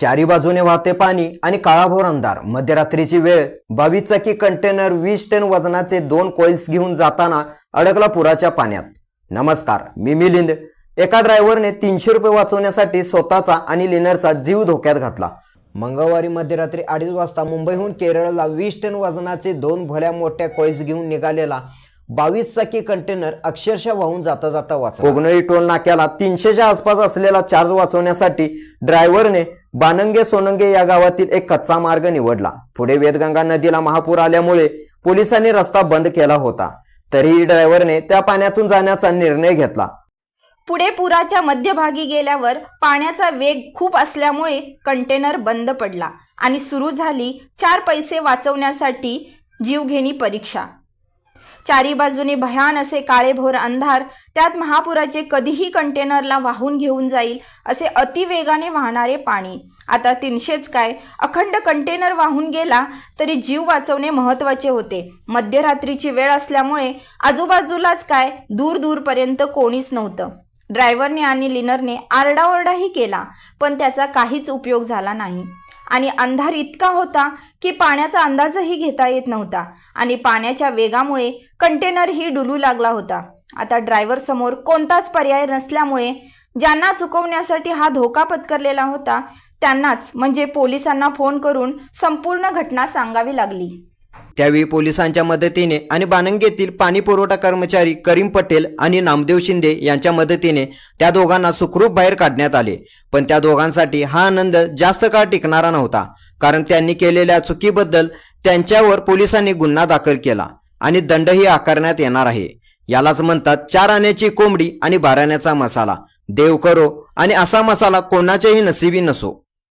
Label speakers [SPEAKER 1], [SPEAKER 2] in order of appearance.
[SPEAKER 1] चारी बाजूने वाहते पाणी आणि काळाभोर अंधार. मध्यरात्रीची वेळ बावीस चाकी कंटेनर वीस टन वजनाचे दोन कोइल्स घेऊन जाताना अडकला पुराच्या पाण्यात. नमस्कार मी मिलिंद. एका ड्रायव्हरने तीनशे रुपये वाचवण्यासाठी स्वतःचा आणि लिनरचा जीव धोक्यात घातला. मंगळवारी मध्यरात्री अडीच वाजता मुंबईहून केरळला वीस टन वजनाचे दोन भल्या मोठ्या कोइल्स घेऊन निघालेला बावीस चाकी कंटेनर अक्षरशः वाहून जाता जाता वाचला. कोगनळी टोल नाक्याला तीनशेच्या आसपास असलेला चार्ज वाचवण्यासाठी ड्रायव्हरने बानंगे सोनंगे या गावातील एक कच्चा मार्ग निवडला. पुढे वेदगंगा नदीला महापूर आल्यामुळे पोलिसांनी रस्ता बंद केला होता. तरीही ड्रायव्हरने त्या पाण्यातून जाण्याचा निर्णय घेतला.
[SPEAKER 2] पुढे पुराच्या मध्यभागी गेल्यावर पाण्याचा वेग खूप असल्यामुळे कंटेनर बंद पडला आणि सुरू झाली चार पैसे वाचवण्यासाठी जीवघेणी परीक्षा. चारी बाजूने भयान असे काळेभोर अंधार त्यात महापुराचे कधीही कंटेनरला वाहून घेऊन जाईल असे अतिवेगाने वाहणारे पाणी. आता तीनशेच काय? अखंड कंटेनर वाहून गेला तरी जीव वाचवणे महत्त्वाचे होते. मध्यरात्रीची वेळ असल्यामुळे आजूबाजूलाच काय? दूर दूरपर्यंत कोणीच नव्हतं. ड्रायव्हरने आणि लिनरने आरडाओरडाही केला पण त्याचा काहीच उपयोग झाला नाही. आणि अंधार इतका होता की पाण्याचा अंदाजही घेता येत नव्हता. आणि पाण्याच्या वेगामुळे कंटेनरही डुलू लागला होता. आता ड्रायव्हर समोर कोणताच पर्याय नसल्यामुळे ज्यांना चुकवण्यासाठी हा धोका पत्करलेला होता त्यांनाच म्हणजे पोलिसांना फोन करून संपूर्ण घटना सांगावी लागली.
[SPEAKER 1] त्यावेळी पोलिसांच्या मदतीने आणि बानंगेतील पाणी पुरवठा कर्मचारी करीम पटेल आणि नामदेव शिंदे यांच्या मदतीने त्या दोघांना सुखरूप बाहेर काढण्यात आले. पण त्या दोघांसाठी हा आनंद जास्त काळ टिकणारा नव्हता. कारण त्यांनी केलेल्या चुकीबद्दल त्यांच्यावर पोलिसांनी गुन्हा दाखल केला आणि दंडही आकारण्यात येणार आहे. यालाच म्हणतात चार आण्याची कोंबडी आणि बाराण्याचा मसाला. देव करो आणि असा मसाला कोणाच्याही नसिबी नसो.